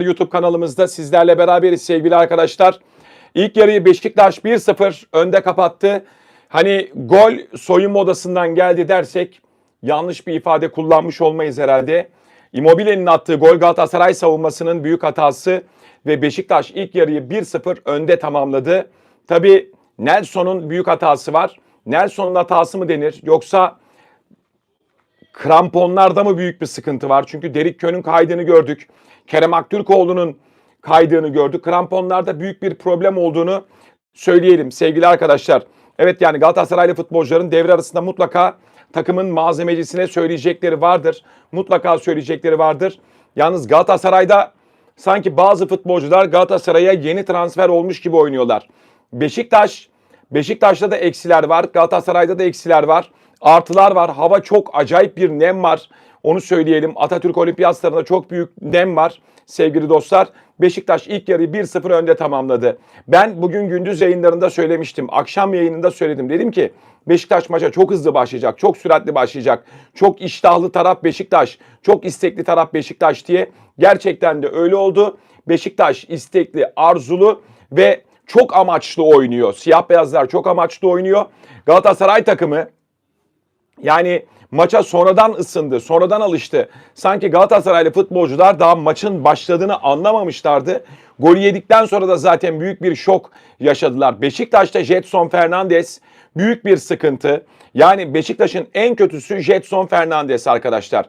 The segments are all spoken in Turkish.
YouTube kanalımızda sizlerle beraberiz sevgili arkadaşlar. İlk yarıyı Beşiktaş 1-0 önde kapattı. Hani gol soyunma odasından geldi dersek yanlış bir ifade kullanmış olmayız herhalde. Immobile'nin attığı gol Galatasaray savunmasının büyük hatası ve Beşiktaş ilk yarıyı 1-0 önde tamamladı. Tabii Nelson'un büyük hatası var. Nelson'un hatası mı denir yoksa kramponlarda mı büyük bir sıkıntı var? Çünkü Derik Kön'ün kaydığını gördük. Kerem Aktürkoğlu'nun kaydığını gördük. Kramponlarda büyük bir problem olduğunu söyleyelim sevgili arkadaşlar. Evet yani Galatasaraylı futbolcuların devre arasında mutlaka takımın malzemecisine söyleyecekleri vardır. Mutlaka söyleyecekleri vardır. Yalnız Galatasaray'da sanki bazı futbolcular Galatasaray'a yeni transfer olmuş gibi oynuyorlar. Beşiktaş, Beşiktaş'ta da eksiler var. Galatasaray'da da eksiler var. Artılar var. Hava çok acayip bir nem var. Onu söyleyelim. Atatürk Olimpiyat Stadı'nda çok büyük nem var sevgili dostlar. Beşiktaş ilk yarıyı 1-0 önde tamamladı. Ben bugün gündüz yayınlarında söylemiştim. Akşam yayınında söyledim. Dedim ki Beşiktaş maça çok hızlı başlayacak. Çok süratli başlayacak. Çok iştahlı taraf Beşiktaş. Çok istekli taraf Beşiktaş diye. Gerçekten de öyle oldu. Beşiktaş istekli, arzulu ve çok amaçlı oynuyor. Siyah beyazlar çok amaçlı oynuyor. Galatasaray takımı yani maça sonradan ısındı, sonradan alıştı. Sanki Galatasaraylı futbolcular daha maçın başladığını anlamamışlardı. Golü yedikten sonra da zaten büyük bir şok yaşadılar. Beşiktaş'ta Jetson Fernandes büyük bir sıkıntı. Yani Beşiktaş'ın en kötüsü Jetson Fernandes arkadaşlar.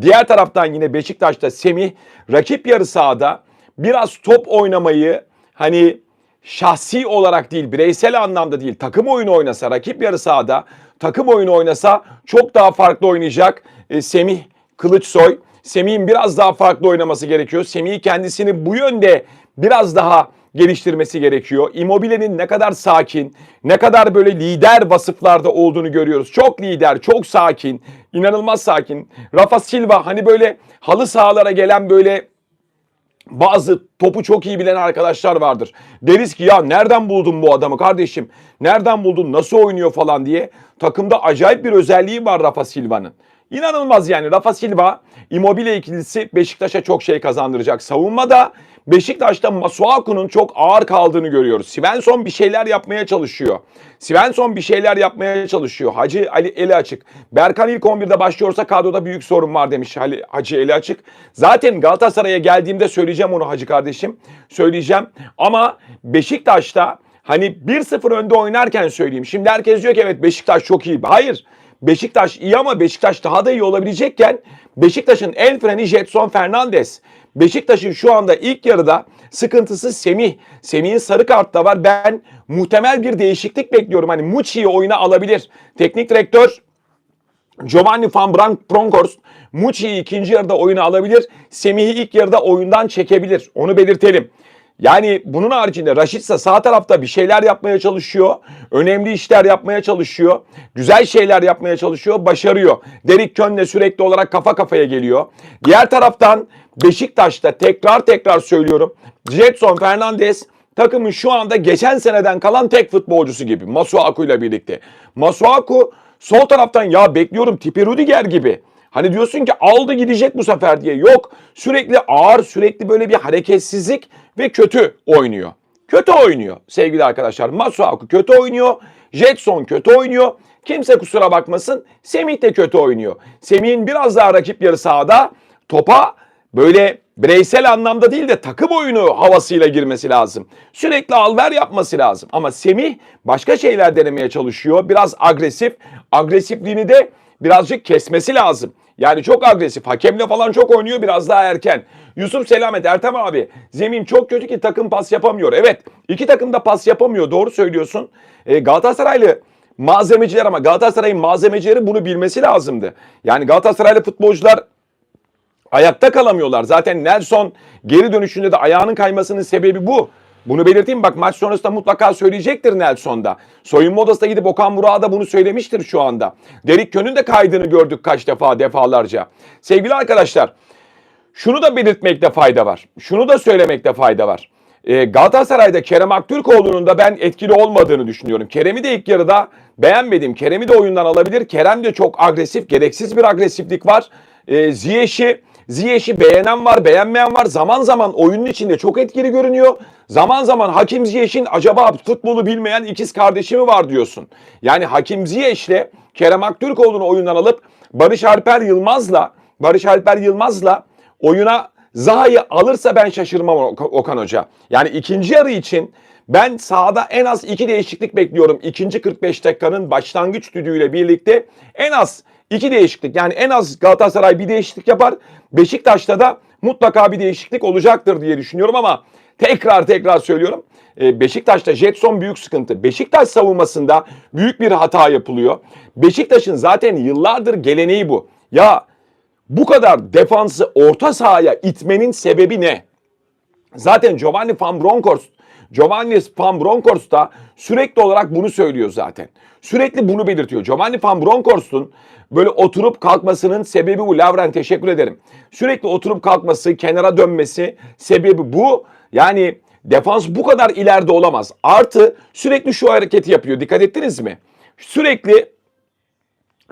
Diğer taraftan yine Beşiktaş'ta Semih rakip yarı sahada biraz top oynamayı hani şahsi olarak değil, bireysel anlamda değil, takım oyunu oynasa, rakip yarı sahada takım oyunu oynasa çok daha farklı oynayacak e, Semih Kılıçsoy. Semih'in biraz daha farklı oynaması gerekiyor. Semih kendisini bu yönde biraz daha geliştirmesi gerekiyor. Immobile'nin ne kadar sakin, ne kadar böyle lider vasıflarda olduğunu görüyoruz. Çok lider, çok sakin, inanılmaz sakin. Rafa Silva hani böyle halı sahalara gelen böyle bazı topu çok iyi bilen arkadaşlar vardır. Deriz ki ya nereden buldun bu adamı kardeşim? Nereden buldun? Nasıl oynuyor falan diye. Takımda acayip bir özelliği var Rafa Silva'nın. İnanılmaz yani Rafa Silva Immobile ikilisi Beşiktaş'a çok şey kazandıracak. Savunmada Beşiktaş'ta Masuaku'nun çok ağır kaldığını görüyoruz. Svensson bir şeyler yapmaya çalışıyor. Svensson bir şeyler yapmaya çalışıyor. Hacı Ali eli açık. Berkan ilk 11'de başlıyorsa kadroda büyük sorun var demiş Ali, Hacı eli açık. Zaten Galatasaray'a geldiğimde söyleyeceğim onu Hacı kardeşim. Söyleyeceğim. Ama Beşiktaş'ta hani 1-0 önde oynarken söyleyeyim. Şimdi herkes diyor ki evet Beşiktaş çok iyi. Hayır. Beşiktaş iyi ama Beşiktaş daha da iyi olabilecekken Beşiktaş'ın el freni Jetson Fernandes. Beşiktaş'ın şu anda ilk yarıda sıkıntısı Semih. Semih'in sarı kartta var. Ben muhtemel bir değişiklik bekliyorum. Hani Muçi'yi oyuna alabilir. Teknik direktör Giovanni van Brank Bronckhorst Muçi'yi ikinci yarıda oyuna alabilir. Semih'i ilk yarıda oyundan çekebilir. Onu belirtelim. Yani bunun haricinde Raşitsa sağ tarafta bir şeyler yapmaya çalışıyor. Önemli işler yapmaya çalışıyor. Güzel şeyler yapmaya çalışıyor. Başarıyor. Derik Kön'le sürekli olarak kafa kafaya geliyor. Diğer taraftan Beşiktaş'ta tekrar tekrar söylüyorum. Jetson Fernandes takımın şu anda geçen seneden kalan tek futbolcusu gibi. Masuaku ile birlikte. Masuaku sol taraftan ya bekliyorum tipi Rudiger gibi. Hani diyorsun ki aldı gidecek bu sefer diye. Yok sürekli ağır sürekli böyle bir hareketsizlik ve kötü oynuyor. Kötü oynuyor sevgili arkadaşlar. Masuaku kötü oynuyor. Jetson kötü oynuyor. Kimse kusura bakmasın. Semih de kötü oynuyor. Semih'in biraz daha rakip yarı sahada topa böyle bireysel anlamda değil de takım oyunu havasıyla girmesi lazım. Sürekli alver yapması lazım. Ama Semih başka şeyler denemeye çalışıyor. Biraz agresif. Agresifliğini de birazcık kesmesi lazım. Yani çok agresif. Hakemle falan çok oynuyor biraz daha erken. Yusuf Selamet Ertem abi zemin çok kötü ki takım pas yapamıyor. Evet iki takım da pas yapamıyor doğru söylüyorsun. E, Galatasaraylı malzemeciler ama Galatasaray'ın malzemecileri bunu bilmesi lazımdı. Yani Galatasaraylı futbolcular ayakta kalamıyorlar. Zaten Nelson geri dönüşünde de ayağının kaymasının sebebi bu. Bunu belirteyim bak maç sonrasında mutlaka söyleyecektir Nelson'da. Soyunma odasına gidip Okan Burak'a da bunu söylemiştir şu anda. Derik Kön'ün de kaydını gördük kaç defa defalarca. Sevgili arkadaşlar şunu da belirtmekte fayda var. Şunu da söylemekte fayda var. Ee, Galatasaray'da Kerem Aktürkoğlu'nun da ben etkili olmadığını düşünüyorum. Kerem'i de ilk yarıda beğenmedim. Kerem'i de oyundan alabilir. Kerem de çok agresif, gereksiz bir agresiflik var. Ee, Ziyech'i Ziyech'i beğenen var, beğenmeyen var. Zaman zaman oyunun içinde çok etkili görünüyor. Zaman zaman Hakim Ziyech'in acaba futbolu bilmeyen ikiz kardeşi mi var diyorsun. Yani Hakim Ziyech'le Kerem Aktürkoğlu'nu oyundan alıp Barış Alper Yılmaz'la Barış Alper Yılmaz'la oyuna Zaha'yı alırsa ben şaşırmam Ok- Okan Hoca. Yani ikinci yarı için ben sahada en az iki değişiklik bekliyorum. İkinci 45 dakikanın başlangıç düdüğüyle birlikte en az iki değişiklik. Yani en az Galatasaray bir değişiklik yapar. Beşiktaş'ta da mutlaka bir değişiklik olacaktır diye düşünüyorum ama tekrar tekrar söylüyorum. e, Beşiktaş'ta Jetson büyük sıkıntı. Beşiktaş savunmasında büyük bir hata yapılıyor. Beşiktaş'ın zaten yıllardır geleneği bu. Ya bu kadar defansı orta sahaya itmenin sebebi ne? Zaten Giovanni Van Bronckhorst, Giovanni Van Bronckhorst da sürekli olarak bunu söylüyor zaten. Sürekli bunu belirtiyor. Giovanni Van Bronckhorst'un böyle oturup kalkmasının sebebi bu. Lavren teşekkür ederim. Sürekli oturup kalkması, kenara dönmesi sebebi bu. Yani defans bu kadar ileride olamaz. Artı sürekli şu hareketi yapıyor. Dikkat ettiniz mi? Sürekli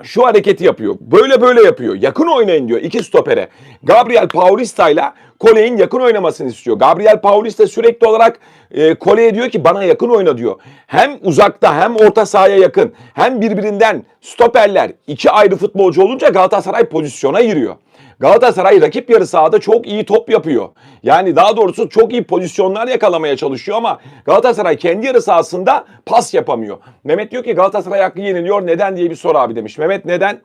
şu hareketi yapıyor. Böyle böyle yapıyor. Yakın oynayın diyor iki stopere. Gabriel Paulista ile Kole'nin yakın oynamasını istiyor. Gabriel Paulista sürekli olarak e, Kole'ye diyor ki bana yakın oyna diyor. Hem uzakta hem orta sahaya yakın hem birbirinden stoperler iki ayrı futbolcu olunca Galatasaray pozisyona giriyor. Galatasaray rakip yarı sahada çok iyi top yapıyor. Yani daha doğrusu çok iyi pozisyonlar yakalamaya çalışıyor ama Galatasaray kendi yarı sahasında pas yapamıyor. Mehmet diyor ki Galatasaray hakkı yeniliyor neden diye bir soru abi demiş. Mehmet neden?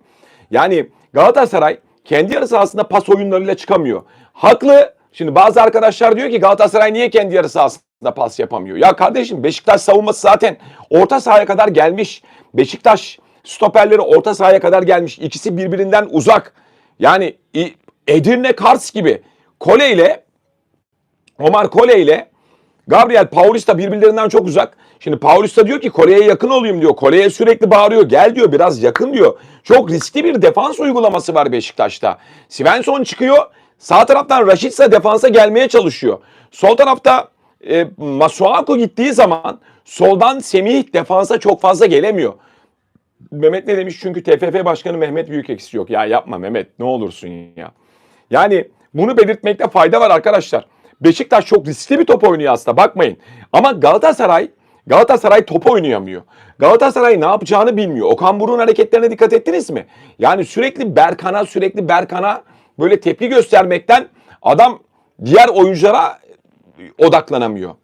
Yani Galatasaray kendi yarı sahasında pas oyunlarıyla çıkamıyor. Haklı. Şimdi bazı arkadaşlar diyor ki Galatasaray niye kendi yarı sahasında pas yapamıyor? Ya kardeşim Beşiktaş savunması zaten orta sahaya kadar gelmiş. Beşiktaş stoperleri orta sahaya kadar gelmiş. İkisi birbirinden uzak. Yani Edirne Kars gibi Kole ile Omar Kole ile Gabriel Paulista birbirlerinden çok uzak. Şimdi Paulista diyor ki Kore'ye yakın olayım diyor. Kore'ye sürekli bağırıyor. Gel diyor biraz yakın diyor. Çok riskli bir defans uygulaması var Beşiktaş'ta. Svensson çıkıyor. Sağ taraftan Rashica defansa gelmeye çalışıyor. Sol tarafta e, Masuaku gittiği zaman soldan Semih defansa çok fazla gelemiyor. Mehmet ne demiş? Çünkü TFF Başkanı Mehmet Büyükekşi yok. Ya yapma Mehmet ne olursun ya. Yani bunu belirtmekte fayda var arkadaşlar. Beşiktaş çok riskli bir top oynuyor aslında bakmayın. Ama Galatasaray Galatasaray top oynayamıyor. Galatasaray ne yapacağını bilmiyor. Okan Buruk'un hareketlerine dikkat ettiniz mi? Yani sürekli Berkan'a sürekli Berkan'a böyle tepki göstermekten adam diğer oyunculara odaklanamıyor.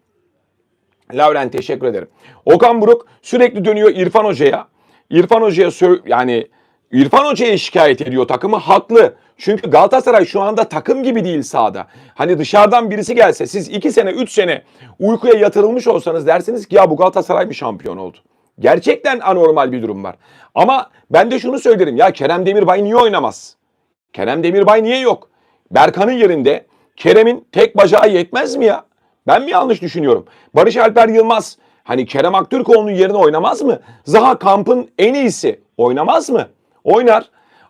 Lauren teşekkür ederim. Okan Buruk sürekli dönüyor İrfan Hoca'ya. İrfan Hoca'ya yani İrfan Hoca'ya şikayet ediyor takımı haklı. Çünkü Galatasaray şu anda takım gibi değil sahada. Hani dışarıdan birisi gelse siz 2 sene 3 sene uykuya yatırılmış olsanız dersiniz ki ya bu Galatasaray mı şampiyon oldu? Gerçekten anormal bir durum var. Ama ben de şunu söylerim ya Kerem Demirbay niye oynamaz? Kerem Demirbay niye yok? Berkan'ın yerinde Kerem'in tek bacağı yetmez mi ya? Ben mi yanlış düşünüyorum? Barış Alper Yılmaz hani Kerem Aktürkoğlu'nun yerine oynamaz mı? Zaha Kamp'ın en iyisi oynamaz mı? Oynar.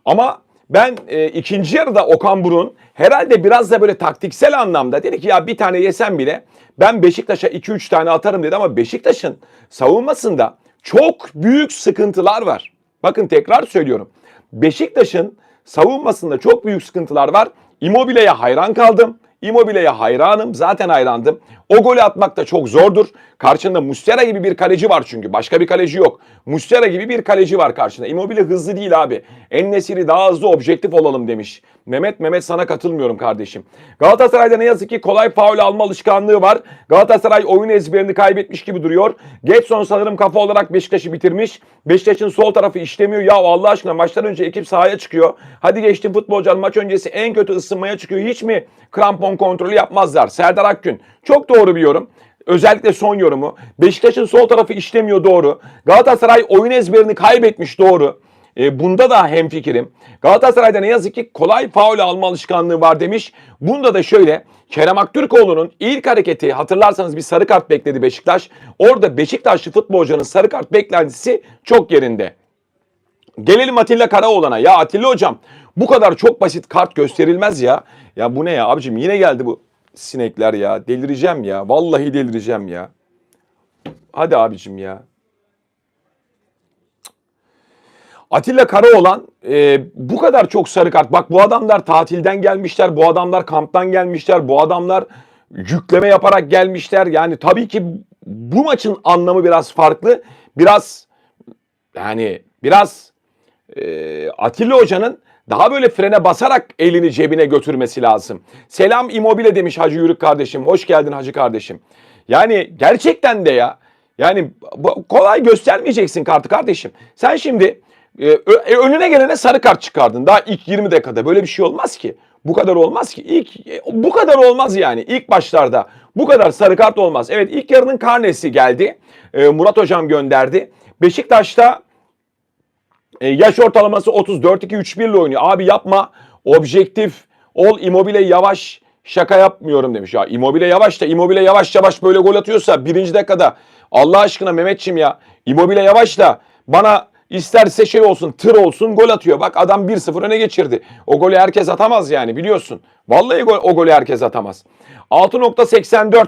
Ama ben e, ikinci yarıda Okan Buruk'un herhalde biraz da böyle taktiksel anlamda dedi ki ya bir tane yesem bile ben Beşiktaş'a 2-3 tane atarım dedi ama Beşiktaş'ın savunmasında çok büyük sıkıntılar var. Bakın tekrar söylüyorum. Beşiktaş'ın savunmasında çok büyük sıkıntılar var. Immobile'ye hayran kaldım. Immobile'ye hayranım. Zaten hayrandım. O golü atmak da çok zordur. Karşında Mustera gibi bir kaleci var çünkü. Başka bir kaleci yok. Mustera gibi bir kaleci var karşında. Immobile hızlı değil abi. En Nesiri daha hızlı objektif olalım demiş. Mehmet Mehmet sana katılmıyorum kardeşim. Galatasaray'da ne yazık ki kolay faul alma alışkanlığı var. Galatasaray oyun ezberini kaybetmiş gibi duruyor. Getson sanırım kafa olarak Beşiktaş'ı bitirmiş. Beşiktaş'ın sol tarafı işlemiyor. Ya Allah aşkına maçtan önce ekip sahaya çıkıyor. Hadi geçtim futbolcular maç öncesi en kötü ısınmaya çıkıyor. Hiç mi krampon kontrolü yapmazlar? Serdar Akgün. Çok doğru bir yorum. Özellikle son yorumu. Beşiktaş'ın sol tarafı işlemiyor doğru. Galatasaray oyun ezberini kaybetmiş doğru. E, bunda da hemfikirim. Galatasaray'da ne yazık ki kolay faul alma alışkanlığı var demiş. Bunda da şöyle Kerem Aktürkoğlu'nun ilk hareketi hatırlarsanız bir sarı kart bekledi Beşiktaş. Orada Beşiktaşlı futbolcunun sarı kart beklentisi çok yerinde. Gelelim Atilla Karaoğlan'a. Ya Atilla hocam bu kadar çok basit kart gösterilmez ya. Ya bu ne ya abicim yine geldi bu sinekler ya. Delireceğim ya. Vallahi delireceğim ya. Hadi abicim ya. Atilla Karaoğlan e, bu kadar çok sarı kart. Bak bu adamlar tatilden gelmişler. Bu adamlar kamptan gelmişler. Bu adamlar yükleme yaparak gelmişler. Yani tabii ki bu maçın anlamı biraz farklı. Biraz yani biraz e, Atilla Hoca'nın daha böyle frene basarak elini cebine götürmesi lazım. Selam Immobile demiş Hacı Yürük kardeşim. Hoş geldin Hacı kardeşim. Yani gerçekten de ya. Yani kolay göstermeyeceksin kartı kardeşim. Sen şimdi e, e, önüne gelene sarı kart çıkardın. Daha ilk 20 dakikada böyle bir şey olmaz ki. Bu kadar olmaz ki. İlk e, bu kadar olmaz yani. İlk başlarda bu kadar sarı kart olmaz. Evet ilk yarının karnesi geldi. E, Murat hocam gönderdi. Beşiktaş'ta e, yaş ortalaması 30 4-2-3-1 ile oynuyor. Abi yapma. Objektif ol Immobile yavaş şaka yapmıyorum demiş. Ya Immobile yavaş da Immobile yavaş yavaş böyle gol atıyorsa birinci dakikada Allah aşkına Mehmetçim ya Immobile yavaş da bana isterse şey olsun tır olsun gol atıyor. Bak adam 1-0 öne geçirdi. O golü herkes atamaz yani biliyorsun. Vallahi gol, o golü herkes atamaz. 6.84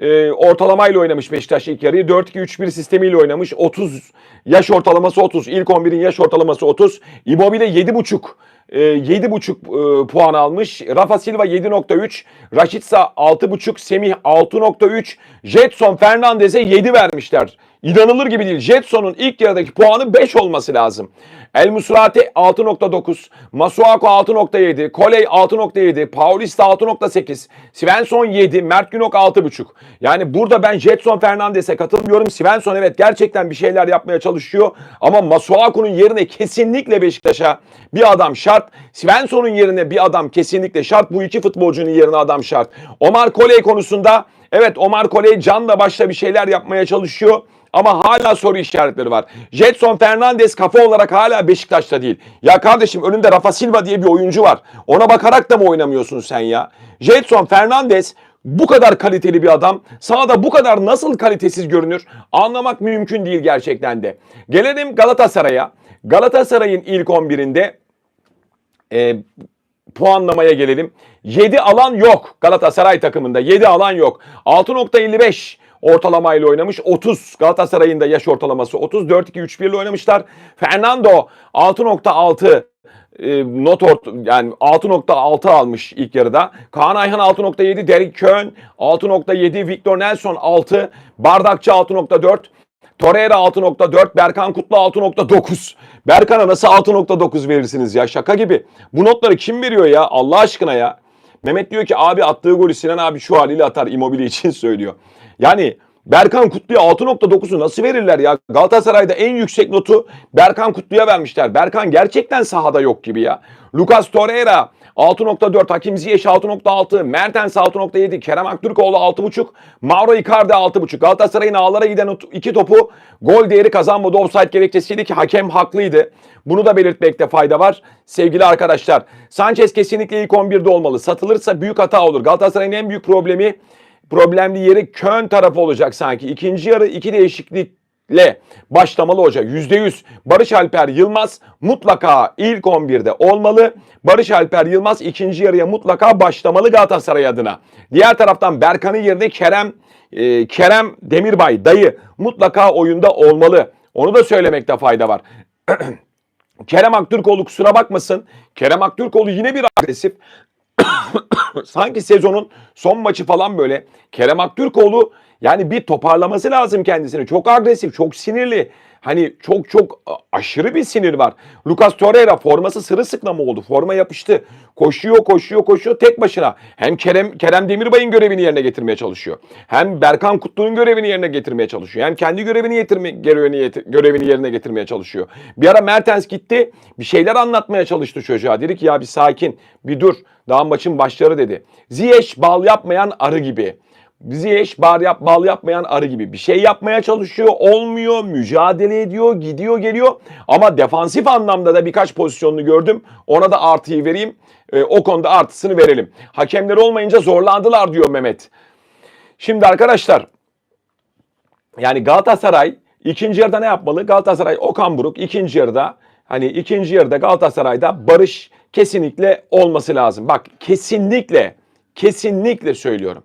e, ortalamayla oynamış Beşiktaş ilk yarıyı. 4-2-3-1 sistemiyle oynamış. 30 yaş ortalaması 30. İlk 11'in yaş ortalaması 30. Immobile 7.5 e, 7.5 e, puan almış. Rafa Silva 7.3. Raşitsa 6.5. Semih 6.3. Jetson Fernandez'e 7 vermişler. İnanılır gibi değil. Jetson'un ilk yarıdaki puanı 5 olması lazım. El Musrati 6.9, Masuako 6.7, Koley 6.7, Paulista 6.8, Svensson 7, Mert Günok 6.5. Yani burada ben Jetson Fernandes'e katılmıyorum. Svensson evet gerçekten bir şeyler yapmaya çalışıyor ama Masuako'nun yerine kesinlikle Beşiktaş'a bir adam şart. Svensson'un yerine bir adam kesinlikle şart. Bu iki futbolcunun yerine adam şart. Omar Koley konusunda evet Omar Koley canla başla bir şeyler yapmaya çalışıyor. Ama hala soru işaretleri var. Jetson Fernandez kafa olarak hala Beşiktaş'ta değil. Ya kardeşim önünde Rafa Silva diye bir oyuncu var. Ona bakarak da mı oynamıyorsun sen ya? Jetson Fernandez bu kadar kaliteli bir adam sahada bu kadar nasıl kalitesiz görünür anlamak mümkün değil gerçekten de. Gelelim Galatasaray'a. Galatasaray'ın ilk 11'inde e, puanlamaya gelelim. 7 alan yok Galatasaray takımında. 7 alan yok. 6.55 ortalamayla oynamış. 30 Galatasaray'ın da yaş ortalaması 30. 4-2-3-1 ile oynamışlar. Fernando 6.6 e, not ort yani 6.6 almış ilk yarıda. Kaan Ayhan 6.7, Derek Köhn 6.7, Victor Nelson 6, Bardakçı 6.4, Torreira 6.4, Berkan Kutlu 6.9. Berkan'a nasıl 6.9 verirsiniz ya? Şaka gibi. Bu notları kim veriyor ya? Allah aşkına ya. Mehmet diyor ki abi attığı golü Sinan abi şu haliyle atar Immobile için söylüyor. Yani Berkan Kutlu'ya 6.9'u nasıl verirler ya? Galatasaray'da en yüksek notu Berkan Kutlu'ya vermişler. Berkan gerçekten sahada yok gibi ya. Lucas Torreira 6.4, Hakim Ziyech 6.6, Mertens 6.7, Kerem Aktürkoğlu 6.5, Mauro Icardi 6.5. Galatasaray'ın ağlara giden iki topu gol değeri kazanmadı. Offside gerekçesiyle ki hakem haklıydı. Bunu da belirtmekte fayda var. Sevgili arkadaşlar, Sanchez kesinlikle ilk 11'de olmalı. Satılırsa büyük hata olur. Galatasaray'ın en büyük problemi problemli yeri Köln tarafı olacak sanki. İkinci yarı iki değişiklikle başlamalı hoca. %100 Barış Alper Yılmaz mutlaka ilk 11'de olmalı. Barış Alper Yılmaz ikinci yarıya mutlaka başlamalı Galatasaray adına. Diğer taraftan Berkan'ın yerine Kerem e, Kerem Demirbay dayı mutlaka oyunda olmalı. Onu da söylemekte fayda var. Kerem Aktürkoğlu kusura bakmasın. Kerem Aktürkoğlu yine bir agresif. Sanki sezonun son maçı falan böyle. Kerem Aktürkoğlu yani bir toparlaması lazım kendisini. Çok agresif, çok sinirli. Hani çok çok aşırı bir sinir var. Lucas Torreira forması sırılsıklam oldu. Forma yapıştı. Koşuyor, koşuyor, koşuyor tek başına. Hem Kerem Kerem Demirbay'ın görevini yerine getirmeye çalışıyor. Hem Berkan Kutlu'nun görevini yerine getirmeye çalışıyor. Hem kendi görevini getirme, görevini, görevini yerine getirmeye çalışıyor. Bir ara Mertens gitti. Bir şeyler anlatmaya çalıştı çocuğa. Dedi ki ya bir sakin, bir dur. Daha maçın başları dedi. Ziyech bal yapmayan arı gibi. Ziyech bar yap, bal yapmayan arı gibi bir şey yapmaya çalışıyor. Olmuyor, mücadele ediyor, gidiyor, geliyor. Ama defansif anlamda da birkaç pozisyonunu gördüm. Ona da artıyı vereyim. Ee, o konuda artısını verelim. Hakemler olmayınca zorlandılar diyor Mehmet. Şimdi arkadaşlar yani Galatasaray ikinci yarıda ne yapmalı? Galatasaray Okan Buruk ikinci yarıda hani ikinci yarıda Galatasaray'da barış kesinlikle olması lazım. Bak kesinlikle kesinlikle söylüyorum.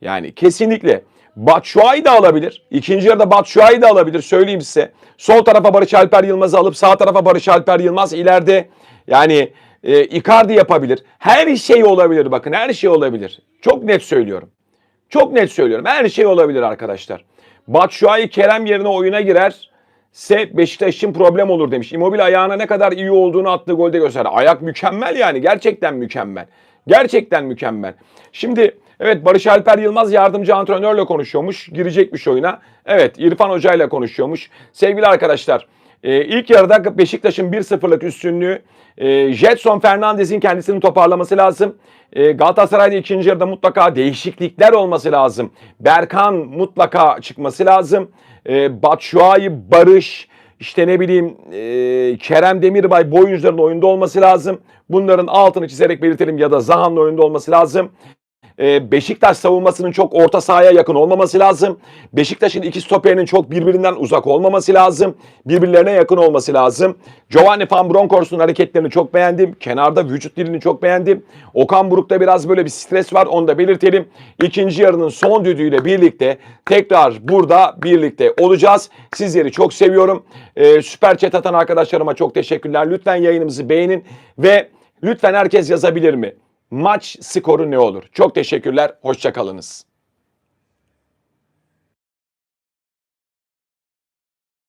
Yani kesinlikle Batshuayi de alabilir. İkinci yarıda Batshuayi de alabilir. Söyleyeyim size. Sol tarafa Barış Alper Yılmaz'ı alıp sağ tarafa Barış Alper Yılmaz ileride yani e, Icardi yapabilir. Her şey olabilir bakın her şey olabilir. Çok net söylüyorum. Çok net söylüyorum. Her şey olabilir arkadaşlar. Batshuayi Kerem yerine oyuna girer. Se Beşiktaş için problem olur demiş. Immobile ayağına ne kadar iyi olduğunu attığı golde gösterdi. Ayak mükemmel yani. Gerçekten mükemmel. Gerçekten mükemmel. Şimdi evet Barış Alper Yılmaz yardımcı antrenörle konuşuyormuş. Girecekmiş oyuna. Evet İrfan Hoca ile konuşuyormuş. Sevgili arkadaşlar e, ilk yarıda Beşiktaş'ın 1-0'lık üstünlüğü e, Jetson Fernandez'in kendisini toparlaması lazım. E, Galatasaray'da ikinci yarıda mutlaka değişiklikler olması lazım. Berkan mutlaka çıkması lazım. E, Batshuayi, Barış, işte ne bileyim e, Kerem Demirbay bu oyunda olması lazım. Bunların altını çizerek belirtelim ya da Zahan'ın oyunda olması lazım. E, Beşiktaş savunmasının çok orta sahaya yakın olmaması lazım. Beşiktaş'ın iki stoperinin çok birbirinden uzak olmaması lazım. Birbirlerine yakın olması lazım. Giovanni Van Bronckhorst'un hareketlerini çok beğendim. Kenarda vücut dilini çok beğendim. Okan Buruk'ta biraz böyle bir stres var onu da belirtelim. İkinci yarının son düdüğüyle birlikte tekrar burada birlikte olacağız. Sizleri çok seviyorum. E, süper chat atan arkadaşlarıma çok teşekkürler. Lütfen yayınımızı beğenin ve lütfen herkes yazabilir mi? Maç skoru ne olur? Çok teşekkürler. Hoşçakalınız.